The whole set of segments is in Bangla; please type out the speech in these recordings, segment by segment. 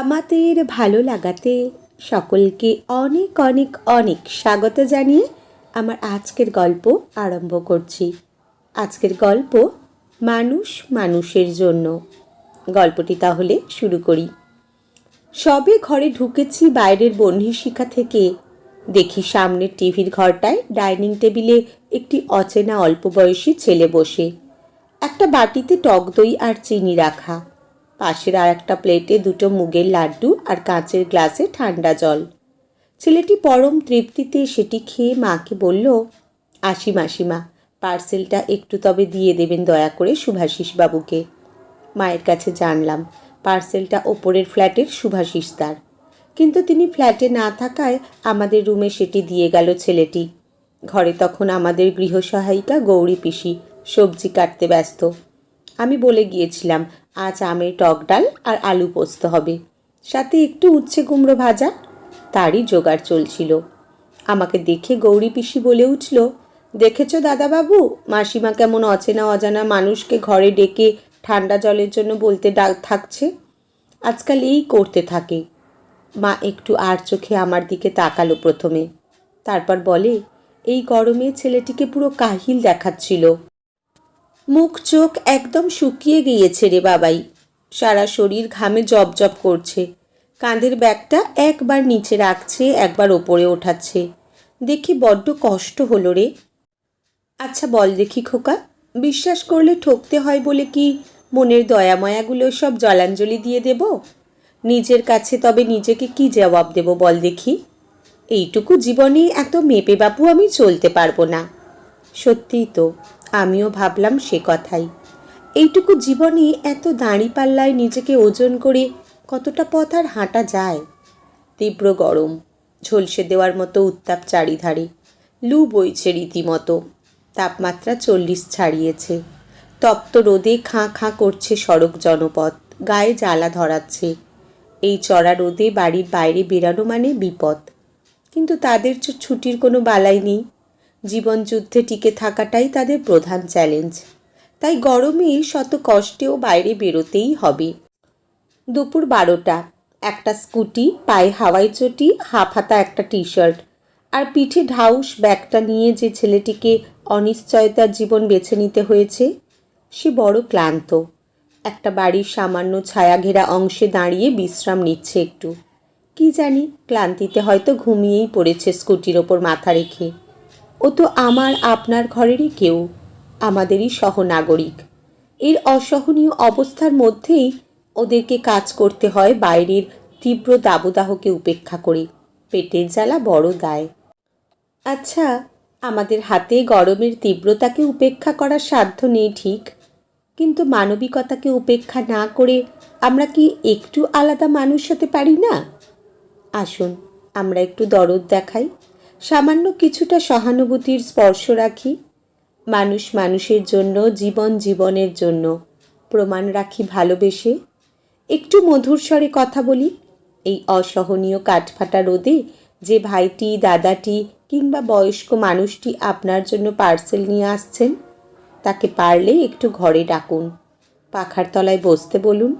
আমাদের ভালো লাগাতে সকলকে অনেক অনেক অনেক স্বাগত জানিয়ে আমার আজকের গল্প আরম্ভ করছি। আজকের গল্প মানুষ মানুষের জন্য। গল্পটি তাহলে শুরু করি। সবে ঘরে ঢুকেছি বাইরের বহ্নিশিখা থেকে। দেখি সামনের টিভির ঘরটায় ডাইনিং টেবিলে একটি অচেনা অল্প বয়সী ছেলে বসে। একটা বাটিতে টক দই আর চিনি রাখা। পাশের আর একটা প্লেটে দুটো মুগের লাড্ডু আর কাঁচের গ্লাসে ঠান্ডা জল। ছেলেটি পরম তৃপ্তিতে সেটি খেয়ে মাকে বলল, আসি মাসিমা, পার্সেলটা একটু তবে দিয়ে দেবেন দয়া করে শুভাশিস বাবুকে মায়ের কাছে জানলাম, পার্সেলটা ওপরের ফ্ল্যাটের শুভাশিস তার। কিন্তু তিনি ফ্ল্যাটে না থাকায় আমাদের রুমে সেটি দিয়ে গেল ছেলেটি। ঘরে তখন আমাদের গৃহসহায়িকা গৌরী পিসি, সবজি কাটতে ব্যস্ত। আমি বলে গিয়েছিলাম, আজ আমের টক ডাল আর আলু পোস্ত হবে। সাথে একটু উচ্ছে কুমড়ো ভাজা, তারই জোগাড় চলছিল। আমাকে দেখে গৌরী পিসি বলে উঠল, দেখেছ দাদাবাবু, মাসিমা কেমন অচেনা অজানা মানুষকে ঘরে ডেকে ঠান্ডা জলের জন্য বলতে ডাক থাকছে? আজকাল এই করতে থাকে। মা একটু আর চোখে আমার দিকে তাকালো প্রথমে। তারপর বলে, এই গরমে ছেলেটিকে পুরো কাহিল দেখাচ্ছিল। মুখ চোখ একদম শুকিয়ে গিয়েছে রে বাবাই। সারা শরীর ঘামে জবজব করছে। কাঁধের ব্যাগটা একবার নিচে রাখছে, একবার ওপরে ওঠাচ্ছে। দেখি বড্ড কষ্ট হলো রে। আচ্ছা বল দেখি খোকা, বিশ্বাস করলে ঠকতে হয় বলে কি মনের দয়াময়াগুলো সব জলাঞ্জলি দিয়ে দেব? নিজের কাছে তবে নিজেকে কি জবাব দেব বল দেখি। এইটুকু জীবনে এত মেপে বাপু আমি চলতে পারব না। সত্যিই তো। আমিও ভাবলাম সে কথাই। এইটুকু জীবনে এত দাঁড়িপাল্লায় নিজেকে ওজন করে কতটা পথ আর হাঁটা যায়? তীব্র গরম, ঝলসে দেওয়ার মতো উত্তাপ চারিধারে, লু বইছে রীতিমতো, তাপমাত্রা চল্লিশ ছাড়িয়েছে। তপ্ত রোদে খাঁ খাঁ করছে সড়ক জনপথ, গায়ে জ্বালা ধরাচ্ছে। এই চড়া রোদে বাড়ির বাইরে বেরানো মানে বিপদ। কিন্তু তাদের ছুটির কোনো বালাই নেই। জীবন যুদ্ধে টিকে থাকাটাই তাদের প্রধান চ্যালেঞ্জ। তাই গরমে শত কষ্টেও বাইরে বেরোতেই হবে। দুপুর বারোটা। একটা স্কুটি, পায়ে হাওয়াই চটি, হাফ হাতা একটা টি শার্ট আর পিঠে ঢাউস ব্যাগটা নিয়ে যে ছেলেটিকে অনিশ্চয়তার জীবন বেছে নিতে হয়েছে, সে বড় ক্লান্ত। একটা বাড়ির সামান্য ছায়া ঘেরা অংশে দাঁড়িয়ে বিশ্রাম নিচ্ছে একটু। কি জানি, ক্লান্তিতে হয়তো ঘুমিয়েই পড়েছে স্কুটির ওপর মাথা রেখে। ও তো আমার আপনার ঘরেরই কেউ, আমাদেরই সহনাগরিক। এর অসহনীয় অবস্থার মধ্যেই ওদেরকে কাজ করতে হয় বাইরের তীব্র দাবদাহকে উপেক্ষা করে, পেটের জ্বালা বড় দায় আচ্ছা আমাদের হাতে গরমের তীব্রতাকে উপেক্ষা করার সাধ্য নেই, ঠিক। কিন্তু মানবিকতাকে উপেক্ষা না করে আমরা কি একটু আলাদা মানুষ হতে পারি না? আসুন, আমরা একটু দরদ দেখাই। সামান্য কিছুটা সহানুভূতির স্পর্শ রাখি। মানুষ মানুষের জন্য, জীবন জীবনের জন্য প্রমাণ রাখি ভালোবেসে। একটু মধুর স্বরে কথা বলি, এই অসহনীয় কাঠফাটা রোদে যে ভাইটি, দাদাটি কিংবা বয়স্ক মানুষটি আপনার জন্য পার্সেল নিয়ে আসছেন, তাকে পারলে একটু ঘরে ডাকুন, পাখার তলায় বসতে বলুন।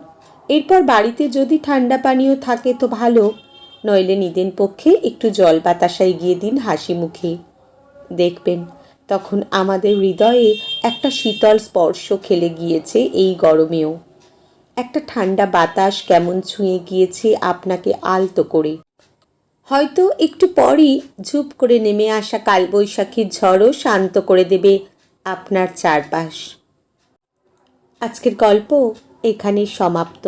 এরপর বাড়িতে যদি ঠান্ডা পানীয় থাকে তো ভালো নইলে নিদেন পক্ষে একটু জল বাতাসায় গিয়ে দিন হাসি মুখে। দেখবেন, তখন আমাদের হৃদয়ে একটা শীতল স্পর্শ খেলে গিয়েছে এই গরমেও। একটা ঠান্ডা বাতাস কেমন ছুঁয়ে গিয়েছে আপনাকে আলতো করে। হয়তো একটু পরই ঝুপ করে নেমে আসা কালবৈশাখীর ঝড়ও শান্ত করে দেবে আপনার চারপাশ। আজকের গল্প এখানে সমাপ্ত।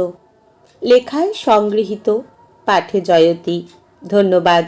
লেখায় সংগৃহীত পাঠে জয়তী। ধন্যবাদ।